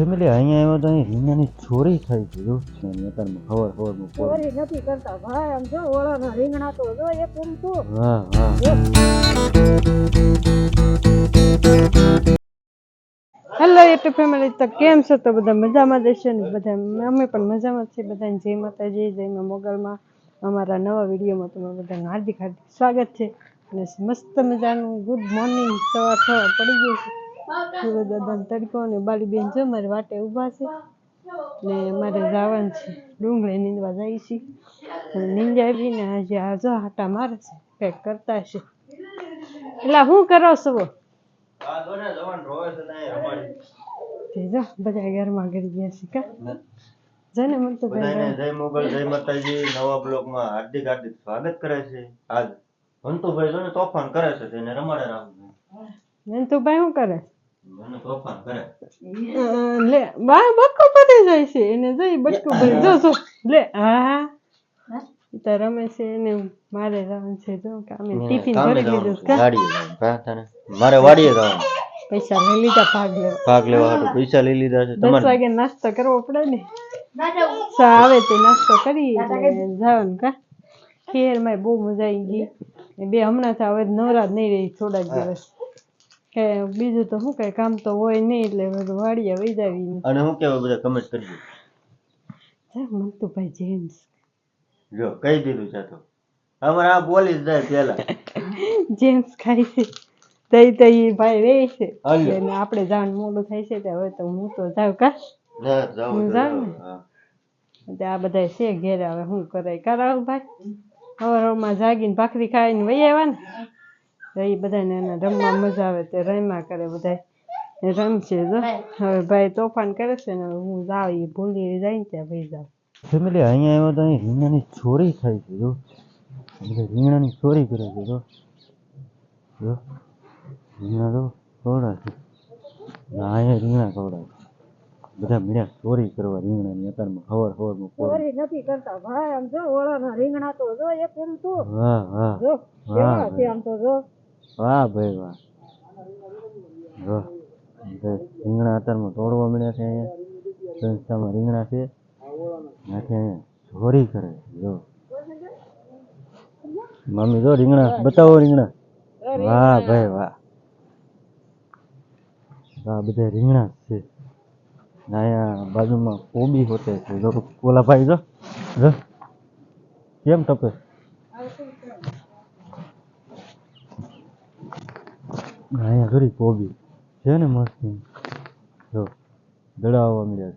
Family અહીંયા આવ્યો તો રીંગણાની ચોરી થઈ છે એવું છે ને અત્યારમાં ખબર ખબરમાં પોર ચોરી નથી કરતા. ભાઈ આમ જો ઓળાના રીંગણા તો જો એક ઉમતું હા હા હેલો યુટ્યુબ ફેમિલી તો કેમ છો? તો બધા મજામાં જશે ને? બધા અમે પણ મજામાં છીએ. બધાને જય માતાજી જય મોગલમાં. અમારા નવા વિડીયોમાં તમારું બધાનું હાર્દિક હાર્દિક સ્વાગત છે. અને મસ્ત મજાનું ગુડ મોર્નિંગ સવાર સવાર પડી ગયું છે. સૂરજ દાદાનો તડકો ને બાલી બેન જો મારી વાટે ઊભા છે. ને મારે જવાનું છે. ડુંગળી નીંદવા જાય છે. અને નીંદાવીને આજે આ જો હાટા મારે છે. પેક કરતા છે. એટલે શું કરો છો? જો બધા ઘરમાં ગળી ગયા છે કા? જને મને તો બધાને જય મોગલ જય માતાજી. નવા બ્લોગમાં હાર્દિક હાર્દિક સ્વાગત કરે છે. આજ હંતુભાઈ જો તોફાન કરે છે તેને રમાડે રામ મેં ભાઈ શું કરે કરે? લે બા બટકું પડી જાય છે એને જોઈ બટકું ભરી જો જો લે હા તો રમે છે એને મારે રમવાનું છે જો કામે ટિફિન ભરી લીધું છે કા? વાડીએ જવાનું. કા તને? મારે વાડીએ જવાનું. પૈસા લઈ લીધા ભાગ લેવા. ભાગ લેવા હાટુ પૈસા લઈ લીધા છે દસ તમારે. વાગે નાસ્તો કરવો પડે ને. સા આવે તે નાસ્તો કરી જવાનું કા? ખેરમાં બહુ મજા આવી ગઈ. બે હમણાં તો હવે નવરાત નહીં રહી થોડાક દિવસ. કે બીજું તો શું કઈ કામ તો હોય નહીં એટલે બધું વાડીએ વૈદાવી જાવી અને હું કેવા બધા કમેન્ટ કરજો. મંતુભાઈ જેમ્સ. જો કહી દીધું છે તો. અમારે આ બોલી જ જાય પેલા જેમ્સ ખાય છે. તઈ તઈ ભાઈ રે છે. અને આપણે જાણ મોડું થાય છે તે હવે તો હું તો જાઉં કા? ના જાવ હું જાવ. ને? આ બધા છે ઘેર હવે શું કરાય? કરાવ ભાઈ. હવારમાં જાગીને ભાખરી ખાઈને વહી આવ્યા ને તો એ બધાને એને રમવા મજા આવે તે રમ્યા કરે બધા રમશે જો હવે ભાઈ તોફાન કરે છે ને હું જાઉં એ ભૂલી જાય ને ત્યાં ભાઈ જાઉં. ફેમિલી અહીંયા આવ્યો તો અહીં રીંગણાની ચોરી થાય છે જો બધા રીંગણાની ચોરી કરે છે જો. જો. રીંગણા તો ખવડા છે. ને અહીંયા રીંગણા ખવડા છે. બધા મળ્યા ચોરી કરવા રીંગણાની અત્યારમાં ખબર ખબરમાં પોર ચોરી નથી કરતા ભાઈ આમ જો ઓળાના રીંગણા તો જો એક તો. હા હા જો કેવા છે આમ તો જો. વાહ ભાઈ વાહ. બધા રીંગણા અત્યારમાં તોડવા મળ્યા છે અહીંયા. સંસ્થામાં રીંગણા છે. નાખે અહીંયા. કરે જો. મમ્મી જો રીંગણા, બતાવો રીંગણા. વાહ ભાઈ વાહ. આ બધા રીંગણા છે. અહીંયા બાજુમાં કોબી હોતે છે. જો ઓલા ભાઈ જો. કેમ તપે અહીંયા ઘડી કોબી. છે ને મસ્ત જો દડાવવા મળ્યા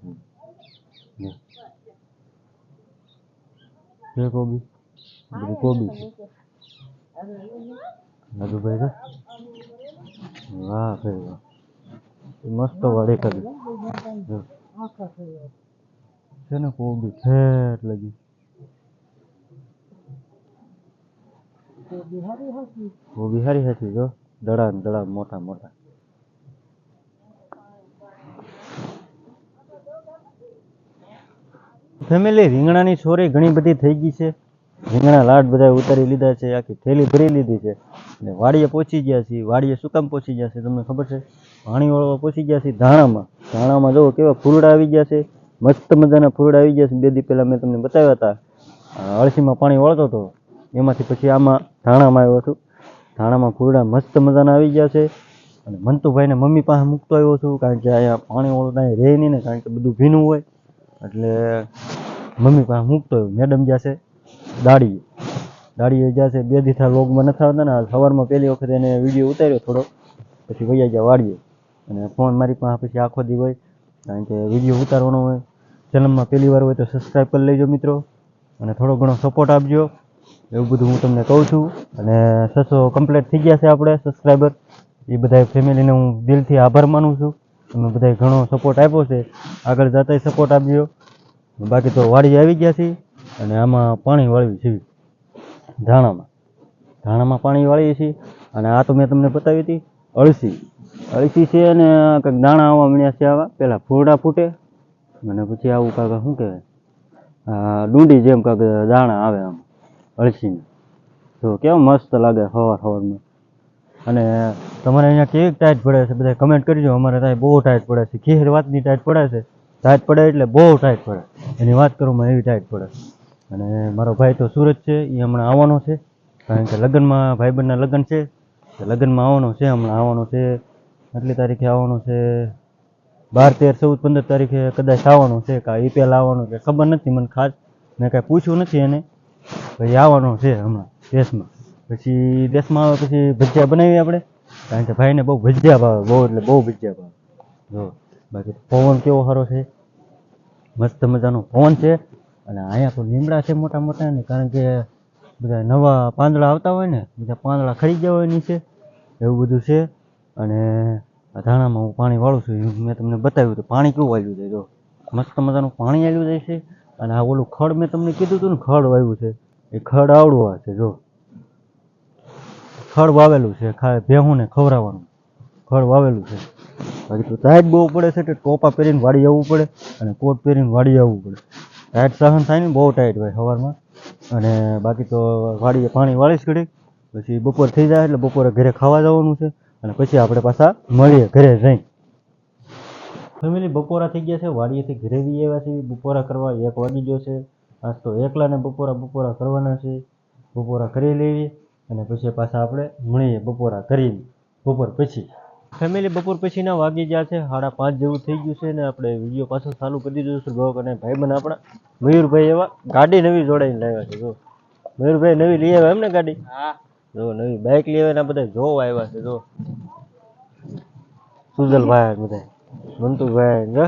છે. કોબી? કોબી છે. રાજુભાઈ છે વાહ, ભાઈ વાહ. મસ્ત વાડે કરી. છે ને કોબી? ઠેઠ લગી કોબી હારી હતી જો. દડા ને દડા મોટા મોટા. ફેમિલી રીંગણાની ચોરી ઘણી બધી થઈ ગઈ છે. રીંગણા લાડ બધા ઉતારી લીધા છે, આખી થેલી ભરી લીધી છે. અને વાડીએ પહોંચી ગયા છીએ. વાડીએ શું કામ પહોંચી ગયા છે, તમને ખબર છે? પાણી વાળવા પહોંચી ગયા છીએ ધાણામાં. ધાણામાં જુઓ કેવા ફૂલડા આવી ગયા છે. મસ્ત મજાના ફૂલડા આવી ગયા છે. બે દી પહેલાં મેં તમને બતાવ્યા હતા. અળસીમાં પાણી વળતો હતો. એમાંથી પછી આમાં ધાણામાં આવ્યો છું. ધાણામાં ફૂલડા મસ્ત મજાના આવી ગયા છે. અને મંતુભાઈને મમ્મી પાસે મૂકતો આવ્યો છું કારણ કે અહીંયા પાણી વાળું કાંઈ રહે નહીં ને કારણ કે બધું ભીનું હોય. એટલે મમ્મી પાસે મૂકતો આવ્યો. મેડમ ગયા છે, દાડીએ. દાડીએ ગયા છે, બે દીઠા લોગમાં નથી આવતા ને, આ સવારમાં પહેલી વખત એને વીડિયો ઉતાર્યો થોડો. પછી વૈયા ગયા વાડીએ. અને ફોન મારી પાસે પછી આખો દી હોય, કારણ કે વીડિયો ઉતારવાનો હોય. ચેનલમાં પહેલી વાર હોય તો સબસ્ક્રાઈબ કરી લેજો મિત્રો. અને થોડો ઘણો સપોર્ટ આપજો. એવું બધું હું તમને કહું છું. અને છસો કમ્પ્લીટ થઈ ગયા છે આપણે સબસ્ક્રાઈબર એ બધા ફેમિલીને હું દિલથી આભાર માનું છું. તમે બધાએ ઘણો સપોર્ટ આપ્યો છે. આગળ જતા સપોર્ટ આપજો. બાકી તો વાડી આવી ગયા છે અને આમાં પાણી વાળવી છે. ધાણામાં. ધાણામાં પાણી વાળીએ છીએ. અને આ તો મેં તમને બતાવી હતી. અળસી. અળસી છે અને કંઈક દાણા આવવા મળ્યા છે આવા. પહેલાં ફૂરડા ફૂટે. અને પછી આવું કાંક શું કહેવાય? ડુંડી જેમ કાંક દાણા આવે આમ. અળસીને. તો કેવો મસ્ત લાગે સવાર સવારમાં. અને તમારે અહીંયા કેવી ટાઈટ પડે છે બધા કમેન્ટ કરજો. અમારે ત્યાં બહુ ટાઈટ પડે છે. ખીર વાતની ટાઈટ પડે છે. ટાઈટ પડે એટલે બહુ ટાઈટ પડે. એની વાત કરું એવી ટાઈટ પડે. અને મારો ભાઈ તો સુરત છે એ હમણાં આવવાનો છે. કારણ કે લગ્નમાં, ભાઈબંધના લગ્ન છે. લગ્નમાં આવવાનો છે, હમણાં આવવાનો છે. આટલી તારીખે આવવાનો છે. બાર, તેર, ચૌદ, પંદર તારીખે કદાચ આવવાનો છે. કાં એ પહેલાં આવવાનું છે. ખબર નથી, મને ખાસ મેં કાંઈ પૂછ્યું નથી એને. પછી આવવાનો છે હમણાં, દેશમાં. પછી દેશમાં આવે પછી ભજીયા બનાવીએ આપણે. કારણ કે ભાઈને બહુ ભજીયા ભાવે, બહુ એટલે બહુ ભજીયા ભાવે. જો, બાકી પવન કેવો સારો છે? મસ્ત મજાનો પવન છે. અને અહીંયા તો લીમડા છે મોટા મોટા ને, કારણ કે બધા નવા પાંદડા આવતા હોય ને, બધા પાંદડા ખરી ગયા હોય નીચે. એવું બધું છે. અને ધાણામાં હું પાણી વાળું છું મેં તમને બતાવ્યું હતું. પાણી કેવું આવ્યું છે, જો. મસ્ત મજાનું પાણી આવ્યું જાય છે. અને આ ઓલું ખડ મેં તમને કીધું હતું ને, ખડ વાવ્યું છે. એ ખડ આવડવા છે, જો. ખડ વાવેલું છે, ખા ભેહુંને ખવડાવવાનું ખડ વાવેલું છે. બાકી તો ટાઈટ બહુ પડે છે એટલે ટોપા પહેરીને વાળી આવવું પડે અને કોટ પહેરીને વાડી આવવું પડે. ટાઈટ સહન થાય ને બહુ ટાઈટ હોય સવારમાં અને બાકી તો વાડીએ પાણી વાળીશ ઘડી પછી બપોર થઈ જાય એટલે બપોરે ઘરે ખાવા જવાનું છે. અને પછી આપણે પાછા મળીએ ઘરે જઈ ફેમિલી બપોરા થઈ ગયા છે. વાડીએથી ઘરે બી આવ્યા છે. બપોરા કરવા એક વાગી ગયો છે. આજ તો એકલાને બપોરા બપોરા કરવાના છે. બપોરા કરી લેવી અને પછી પાછા આપણે મળીએ બપોરા કરી બપોર પછી. ફેમિલી બપોર પછીના વાગી ગયા છે. સાડા પાંચ જેવું થઈ ગયું છે ને આપણે વીડિયો પાછો ચાલુ કરી દીધો છે. બ્લોગ અને ભાઈબંધ આપણા. મયુરભાઈ એવા ગાડી નવી જોડાઈને લાવ્યા છે. જો. મયુરભાઈ નવી લઈ આવ્યા એમ ને ગાડી? હા. જો નવી બાઇક લઈ આવ્યા બધા જોવા આવ્યા છે. જો. સુજલભાઈ બધા મંતુભાઈ જો.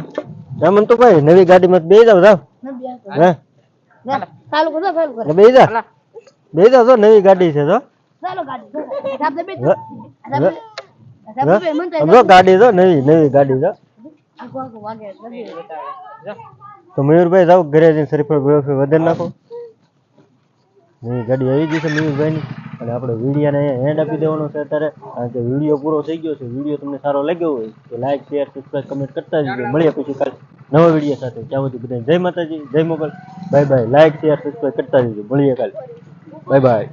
હા મંતુભાઈ નવી ગાડી માં બે જાવ જાવ હે? ચાલુ કરો ચાલુ કરો. બે જા. બે જાવ જો નવી ગાડી છે જો ચાલો ગાડી જો, જો, જો, જો ગાડી જો નવી નવી ગાડી જો. તો મયુરભાઈ જાવ ઘરે જઈને બરફળ વધારી નાખો. નવી ગાડી આવી ગઈ છે મયુરભાઈની અને આપણે વિડીયોને હેન્ડ આપી દેવાનો છે અત્યારે. કારણ કે વીડિયો પૂરો થઈ ગયો છે. વીડિયો તમને સારો લાગ્યો હોય તો લાઈક શેર સબસ્ક્રાઈબ કમેન્ટ કરતા જજો મળીએ પછી કાલે નવા વીડિયો સાથે. ત્યાં સુધી બધાને જય માતાજી, જય Mogal. Bye bye like share subscribe કરતા જજો મળીએ કાલે. Bye bye